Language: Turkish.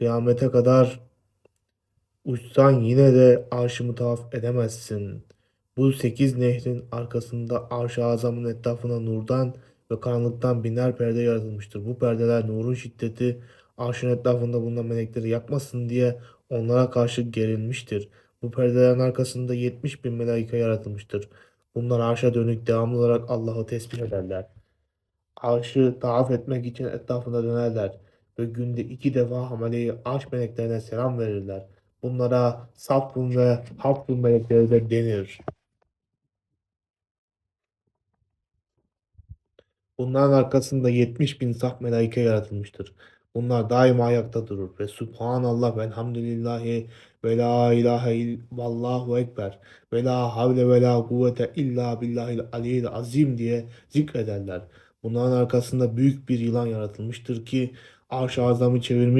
Kıyamete kadar uçsan yine de arşımı tavaf edemezsin. Bu sekiz nehrin arkasında arş-ı azamın etrafına nurdan ve karanlıktan binler perde yaratılmıştır. Bu perdeler nurun şiddeti arşın etrafında bulunan melekleri yakmasın diye onlara karşı gerilmiştir. Bu perdelerin arkasında 70 bin melaike yaratılmıştır. Bunlar arşa dönük devamlı olarak Allah'ı tesbih ederler. Arşı tavaf etmek için etrafında dönerler ve günde iki defa hamaleyi arş meleklerine selam verirler. Bunlara Saffun ve Haffun melekleri de denir. Bunların arkasında 70 bin saf melaike yaratılmıştır. Bunlar daima ayakta durur ve Subhanallah ve Elhamdülillahi ve la ilahe illallahu ekber ve la havle ve la kuvvete illa billahil aliyyil azim diye zikrederler. Bunların arkasında büyük bir yılan yaratılmıştır ki arş-ı azamı çevirmiş